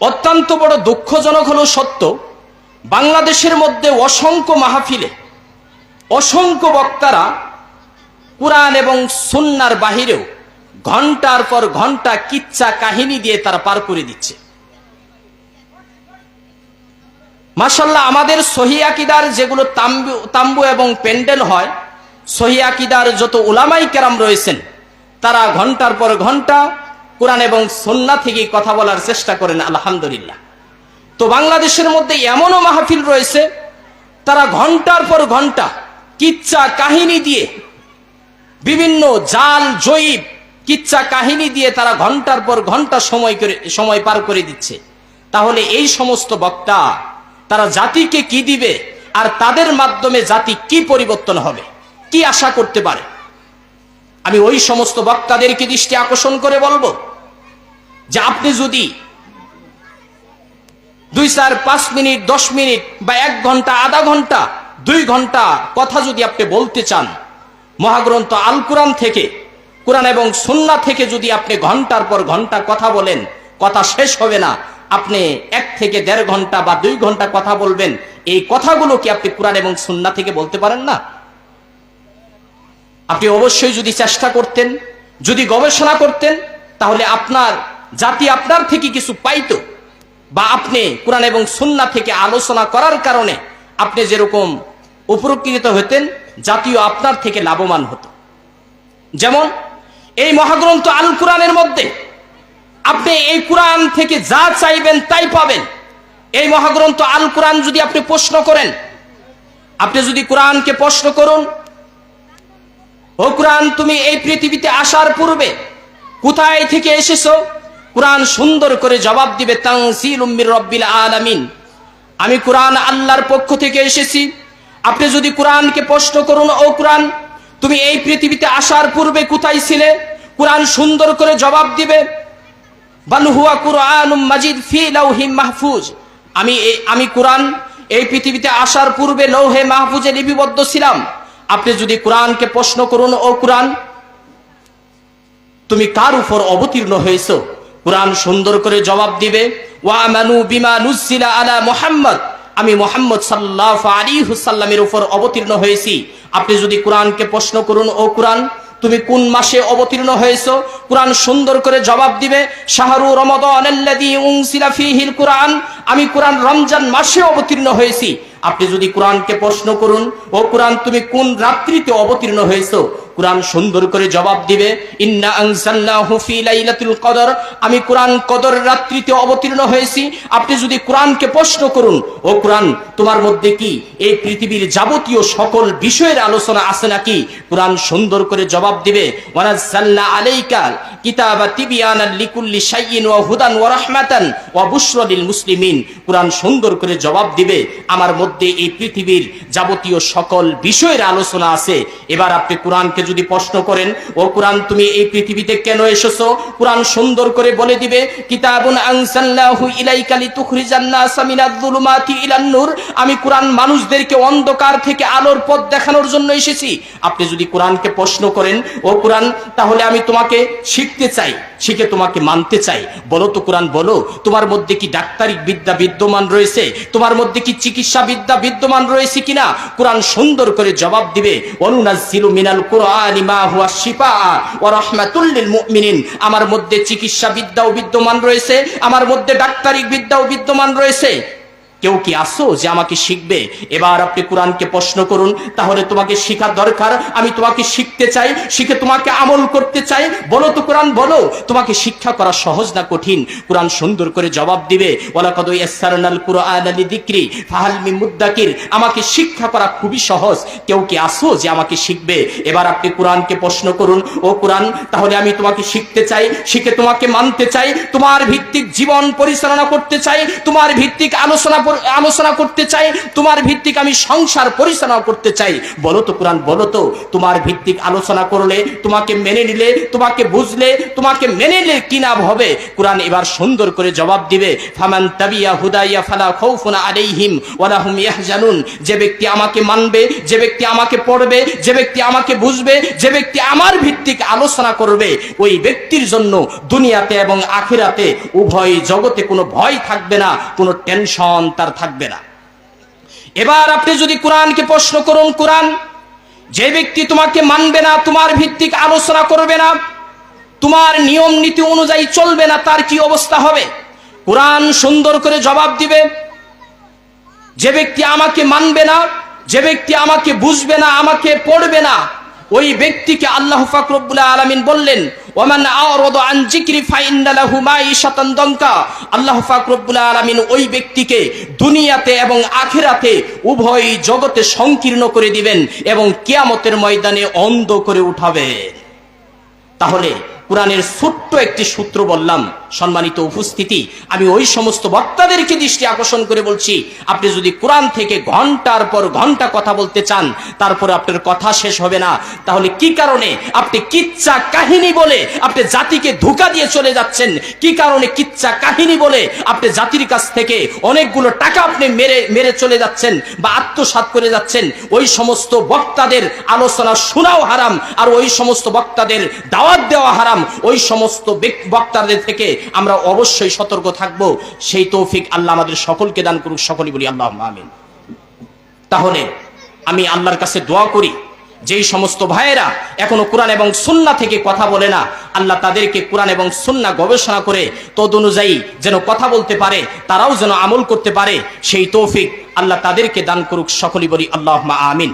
অত্যন্ত বড় দুঃখজনক হলো সত্য, বাংলাদেশের মধ্যে অসংখ্য মাহফিলে অসংখ্য বক্তারা কোরআন এবং সুন্নার বাহিরেও ঘণ্টার পর ঘণ্টা কিচ্ছা কাহিনী দিয়ে তারা পার করে দিচ্ছে। মাসাল্লাহ আমাদের সহি আকিদার যেগুলো তাম্বু তাম্বু এবং প্যান্ডেল হয়, সহি আকিদার যত উলামাই কেরাম রয়েছেন, তারা ঘণ্টার পর ঘণ্টা কোরআন এবং সন্না থেকে কথা বলার চেষ্টা করেন, আলহামদুলিল্লাহ। তো বাংলাদেশের মধ্যে এমনও মাহফিল রয়েছে, তারা ঘণ্টার পর ঘণ্টা কিচ্ছা কাহিনী দিয়ে, বিভিন্ন জাল, জয়ীব কিচ্ছা কাহিনী দিয়ে তারা ঘণ্টার পর ঘণ্টা সময় করে, সময় পার করে দিচ্ছে। তাহলে এই সমস্ত বক্তা, তারা জাতিকে কি দিবে আর তাদের মাধ্যমে জাতি কি পরিবর্তন হবে, কি আশা করতে পারে? আমি ওই সমস্ত বক্তাদেরকে দৃষ্টি আকর্ষণ করে বলব যে আপনি যদি দুই চার, পাঁচ মিনিট, দশ মিনিট বা এক ঘণ্টা, আধা ঘণ্টা, দুই ঘণ্টা কথা যদি আপনি বলতে চান, মহাগ্রন্থ আল কোরআন থেকে, কোরআন এবং সুন্না থেকে যদি আপনি ঘণ্টার পর ঘণ্টা কথা বলেন, কথা শেষ হবে না, আপনি এক থেকে দেড় ঘণ্টা বা দুই ঘণ্টা কথা বলবেন, এই কথাগুলো কি আপনি কোরআন এবং সুন্না থেকে বলতে পারেন না? আপনি অবশ্যই যদি চেষ্টা করতেন, যদি গবেষণা করতেন, তাহলে আপনার জাতি আপনার থেকে কিছু পাইতো বা আপনি কোরআন এবং সুন্না থেকে আলোচনা করার কারণে আপনি যেরকম উপকৃত হতেন জাতীয় আপনার থেকে লাভবান হতো। যেমন এই মহাগ্রন্থ আল কোরআনের মধ্যে আপনি এই কোরআন থেকে যা চাইবেন তাই পাবেন। এই মহাগ্রন্থ আল কোরআন যদি আপনি প্রশ্ন করেন, আপনি যদি কোরআনকে প্রশ্ন করুন, ও কোরআন, তুমি এই পৃথিবীতে আসার পূর্বে কোথায় থেকে এসেছ? কোরআন সুন্দর করে জবাব দিবে তাংসিল উম্মির রব্বিল আলামিন। আমি কোরআন আল্লাহর পক্ষ থেকে এসেছি। আপনি যদি কোরআনকে প্রশ্ন করুন, ও কোরআন, তুমি এই পৃথিবীতে আসার পূর্বে কোথায় ছিলে? কোরআন সুন্দর করে জবাব দিবে, বাল হুয়া কুরআন মাজিদ ফি লাউহিম মাহফুজ। আমি আমি কোরআন, এই পৃথিবীতে আসার পূর্বে লৌহে মাহফুজে লিপিবদ্ধ ছিলাম। আপনি যদি কোরআনকে প্রশ্ন করুন, ও কোরআন, তুমি কার উপর অবতীর্ণ হয়েছ? কোরআন সুন্দর করে জবাব দিবে বিমা আলা মুহাম্মদ। আমি মোহাম্মদ সাল্লাহ আলী হুসাল্লামের উপর অবতীর্ণ হয়েছি। আপনি যদি কোরআনকে প্রশ্ন করুন, ও কোরআন, তুমি কোন মাসে অবতীর্ণ হয়েছ? কোরআন সুন্দর করে জবাব দিবে, শাহরু রমাদান আমি কোরআন রমজান মাসে অবতীর্ণ হয়েছি। আপনি যদি কোরআনকে প্রশ্ন করুন, ও কোরআন, তুমি কোন রাত্রিতে অবতীর্ণ হয়েছো? কোরআন সুন্দর করে জবাব দিবে, ইন্না আনজালনাহু ফি লাইলাতুল কদর। আমি কোরআন কদর রাত্রিতে অবতীর্ণ হয়েছি। আপনি যদি কোরআনকে প্রশ্ন করুন, ও কোরআন, তোমার মধ্যে কি এই পৃথিবীর যাবতীয় সকল বিষয়ের আলোচনা আছে নাকি? কোরআন সুন্দর করে জবাব দিবে, ওয়ানাজ্জালনা আলাইকাল আমার মধ্যে এই পৃথিবীর যাবতীয় সকল বিষয়ের আলোচনা আছে। এবার আপনি যদি প্রশ্ন করেন, ও তুমি এই পৃথিবীতে কেন এসেছ? সুন্দর করে বলে দিবে আমি কোরআন মানুষদেরকে অন্ধকার থেকে আলোর পথ দেখানোর জন্য এসেছি। আপনি যদি কোরআনকে প্রশ্ন করেন, ও কোরআন, তাহলে আমি তোমাকে শিখতে চাই, শিখে তোমাকে মানতে চাই। বলো তো কোরআন, বলো, তোমার মধ্যে কি ডাক্তারি বিদ্যা বিদ্যমান রয়েছে? তোমার মধ্যে কি চিকিৎসা বিদ্যা বিদ্যমান রয়েছে কিনা? কোরআন সুন্দর করে জবাব দিবে আমার মধ্যে চিকিৎসা বিদ্যাও বিদ্যমান রয়েছে, আমার মধ্যে ডাক্তারি বিদ্যাও বিদ্যমান রয়েছে। কেউ কি আসো যে আমাকে শিখবে? এবার আপনি কোরআনকে প্রশ্ন করুন, তাহলে তোমাকে শিখার দরকার। আমি তোমাকে শিখতে চাই, শিখে তোমাকে আমল করতে চাই। বলো তো কোরআন, বলো। তোমাকে শিক্ষা করা সহজ না কঠিন? কোরআন সুন্দর করে জবাব দিবে, ওয়ালাকাদ ইয়াসসারনাল কুরআনা লিযিকরি ফাহাল মিন মুদ্দাকির আমাকে শিক্ষা করা খুবই সহজ। কেউ কি আসো যে আমাকে শিখবে? এবার আপনি কোরআনকে প্রশ্ন করুন, ও কোরআন, তাহলে আমি তোমাকে শিখতে চাই, শিখে তোমাকে মানতে চাই, তোমার ভিত্তিক জীবন পরিচালনা করতে চাই, তোমার ভিত্তিক আলোচনা আলোচনা করতে চাই, তোমার ভিত্তিক আমি সংসার পরিচালনা করতে চাই। বলো তো কোরআন, বলো তো, তোমার ভিত্তিক আলোচনা করলে, তোমাকে মেনে নিলে, তোমাকে বুঝলে, তোমাকে মেনে নিলে কি লাভ হবে? কোরআন এবার সুন্দর করে জবাব দিবে, ফামান তাবিয়া হুদাইয়া ফালা খাউফুন আলাইহিম ওয়ালা হুম ইয়াহজানুন। যে ব্যক্তি আমাকে মানবে, যে ব্যক্তি আমাকে পড়বে, যে ব্যক্তি আমাকে বুঝবে, যে ব্যক্তি আমার ভিত্তিক আলোচনা করবে, ওই ব্যক্তির জন্য দুনিয়াতে এবং আখিরাতে উভয় জগতে কোনো ভয় থাকবে না, কোনো টেনশন তার থাকবে না। এবার আপনি যদি কোরআনকে প্রশ্ন করুন, কোরআন, যে ব্যক্তি তোমাকে মানবে না, তোমার ভিত্তিক আলোচনা করবে না, তোমার নিয়ম নীতি অনুযায়ী চলবে না, তার কি অবস্থা হবে? কোরআন সুন্দর করে জবাব দিবে, যে ব্যক্তি আমাকে মানবে না, যে ব্যক্তি আমাকে বুঝবে না, আমাকে পড়বে না, ওই ব্যক্তিকে আল্লাহ ফাকরুল্লাহ আলামিন বললেন ওমান আওরাদা আন যিকরি ফাইন্না লাহু মাঈশাতান দঙ্কা। আল্লাহ ফাকরুল্লাহ আলামিন ওই ব্যক্তিকে দুনিয়াতে এবং আখিরাতে উভয় জগতে সংকীর্ণ করে দিবেন এবং কিয়ামতের ময়দানে অন্ধ করে উঠাবেন। তাহলে কোরআনের ছোট্ট একটি সূত্র বললাম, সম্মানিত উপস্থিতি, আমি ওই সমস্ত বক্তাদেরকে দৃষ্টি আকর্ষণ করে বলছি, আপনি যদি কোরআন থেকে ঘণ্টার পর ঘণ্টা কথা বলতে চান, তারপরে আপনার কথা শেষ হবে না। তাহলে কি কারণে আপনি কিচ্ছা কাহিনী বলে আপনি জাতিকে ধোকা দিয়ে চলে যাচ্ছেন? কি কারণে কিচ্ছা কাহিনী বলে আপনি জাতির কাছ থেকে অনেকগুলো টাকা আপনি মেরে মেরে চলে যাচ্ছেন বা আত্মসাৎ করে যাচ্ছেন? ওই সমস্ত বক্তাদের আলোচনা শোনাও হারাম, আর ওই সমস্ত বক্তাদের দাওয়াত দেওয়া হারাম। ওই সমস্ত বক্তাদের থেকে আমরা অবশ্যই সতর্ক থাকব। সেই তৌফিক আল্লাহ আমাদের সকলকে দান করুক, সকলই বলি আল্লাহ আমিন। তাহলে আমি আল্লাহর কাছে দোয়া করি, যেই সমস্ত ভাইয়েরা এখনও কোরআন এবং সুন্না থেকে কথা বলে না, আল্লাহ তাদেরকে কোরআন এবং সুন্না গবেষণা করে তদ অনুযায়ী যেন কথা বলতে পারে, তারাও যেন আমল করতে পারে, সেই তৌফিক আল্লাহ তাদেরকে দান করুক, সকলই বলি আল্লাহ আমিন।